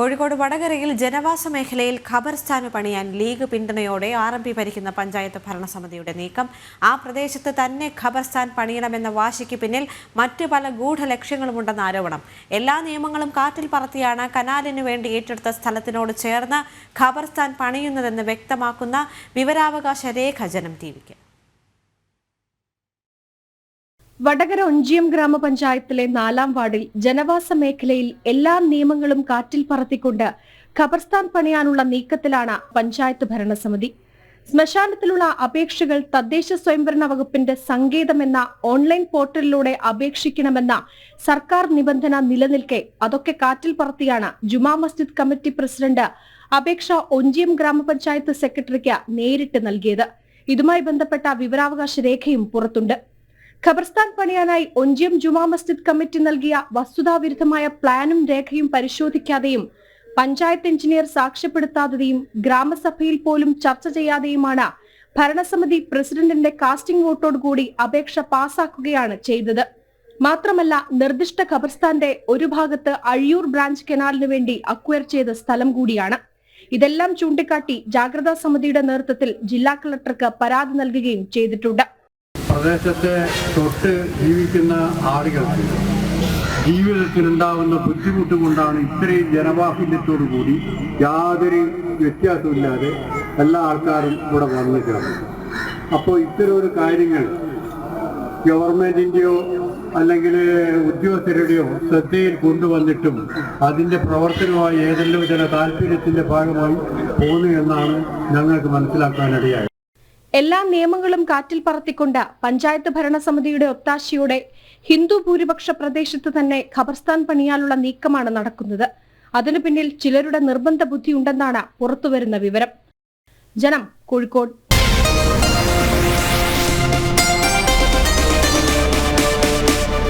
കോഴിക്കോട് വടകരയിൽ ജനവാസ മേഖലയിൽ ഖബർസ്ഥാന് പണിയാൻ ലീഗ് പിന്തുണയോടെ ആർ എം പി ഭരിക്കുന്ന പഞ്ചായത്ത് ഭരണസമിതിയുടെ നീക്കം. ആ പ്രദേശത്ത് തന്നെ ഖബർസ്ഥാൻ പണിയണമെന്ന വാശിക്ക് പിന്നിൽ മറ്റു പല ഗൂഢലക്ഷ്യങ്ങളുമുണ്ടെന്ന ആരോപണം. എല്ലാ നിയമങ്ങളും കാറ്റിൽ പറത്തിയാണ് കനാലിനു വേണ്ടി ഏറ്റെടുത്ത സ്ഥലത്തിനോട് ചേർന്ന് ഖബർസ്ഥാൻ പണിയുന്നതെന്ന് വ്യക്തമാക്കുന്ന വിവരാവകാശ രേഖ ജനം ടി വിക്ക്. വടകര ഒഞ്ചിയം ഗ്രാമപഞ്ചായത്തിലെ നാലാം വാർഡിൽ ജനവാസ മേഖലയിൽ എല്ലാ നിയമങ്ങളും കാറ്റിൽ പറത്തിക്കൊണ്ട് ഖബർസ്ഥാൻ പണിയാനുള്ള നീക്കത്തിലാണ് പഞ്ചായത്ത് ഭരണസമിതി. ശ്മശാനത്തിലുള്ള അപേക്ഷകൾ തദ്ദേശ സ്വയംഭരണ വകുപ്പിന്റെ സങ്കേതമെന്ന ഓൺലൈൻ പോർട്ടലിലൂടെ അപേക്ഷിക്കണമെന്ന സർക്കാർ നിബന്ധന നിലനിൽക്കെ അതൊക്കെ കാറ്റിൽ പറത്തിയാണ് ജുമാ മസ്ജിദ് കമ്മിറ്റി പ്രസിഡന്റ് അപേക്ഷ ഒഞ്ചിയം ഗ്രാമപഞ്ചായത്ത് സെക്രട്ടറിക്ക് നേരിട്ട് നൽകിയത്. ഇതുമായി ബന്ധപ്പെട്ട വിവരാവകാശ രേഖയും പുറത്തുണ്ട്. ഖബർസ്ഥാൻ പണിയാനായി ഒഞ്ചിയം ജുമാ മസ്ജിദ് കമ്മിറ്റി നൽകിയ വസ്തുതാവിരുദ്ധമായ പ്ലാനും രേഖയും പരിശോധിക്കാതെയും പഞ്ചായത്ത് എഞ്ചിനീയർ സാക്ഷ്യപ്പെടുത്താതെയും ഗ്രാമസഭയിൽ പോലും ചർച്ച ചെയ്യാതെയുമാണ് ഭരണസമിതി പ്രസിഡന്റിന്റെ കാസ്റ്റിംഗ് വോട്ടോടുകൂടി അപേക്ഷ പാസാക്കുകയാണ് ചെയ്തത്. മാത്രമല്ല നിർദ്ദിഷ്ട ഖബർസ്ഥാന്റെ ഒരു ഭാഗത്ത് അഴിയൂർ ബ്രാഞ്ച് കനാലിനു വേണ്ടി അക്വയർ ചെയ്ത സ്ഥലം കൂടിയാണ്. ഇതെല്ലാം ചൂണ്ടിക്കാട്ടി ജാഗ്രതാ സമിതിയുടെ നേതൃത്വത്തിൽ ജില്ലാ കളക്ടർക്ക് പരാതി നൽകുകയും ചെയ്തിട്ടുണ്ട്. പ്രദേശത്തെ തൊട്ട് ജീവിക്കുന്ന ആളുകൾക്ക് ജീവിതത്തിലുണ്ടാവുന്ന ബുദ്ധിമുട്ട് കൊണ്ടാണ് ഇത്രയും ജനബാഹുല്യത്തോടു കൂടി യാതൊരു വ്യത്യാസമില്ലാതെ എല്ലാ ആൾക്കാരും ഇവിടെ വന്നു ചേർന്നത്. അപ്പോൾ ഇത്തരം ഒരു കാര്യങ്ങൾ ഗവൺമെന്റിന്റെയോ അല്ലെങ്കിൽ ഉദ്യോഗസ്ഥരുടെയോ ശ്രദ്ധയിൽ കൊണ്ടുവന്നിട്ടും അതിന്റെ പ്രവർത്തനമായി ഏതെല്ലാം ചില താല്പര്യത്തിന്റെ ഭാഗമായി പോകുന്നു എന്നാണ് ഞങ്ങൾക്ക് മനസ്സിലാക്കാനിടയായത്. എല്ലാ നിയമങ്ങളും കാറ്റിൽ പറത്തിക്കൊണ്ട് പഞ്ചായത്ത് ഭരണസമിതിയുടെ ഒത്താശയോടെ ഹിന്ദു ഭൂരിപക്ഷ പ്രദേശത്ത് തന്നെ ഖബർസ്ഥാൻ പണിയാനുള്ള നീക്കമാണ് നടക്കുന്നത്. അതിനു പിന്നിൽ ചിലരുടെ നിർബന്ധ ബുദ്ധിയുണ്ടെന്നാണ് പുറത്തുവരുന്ന വിവരം. ജനം കോഴിക്കോട്.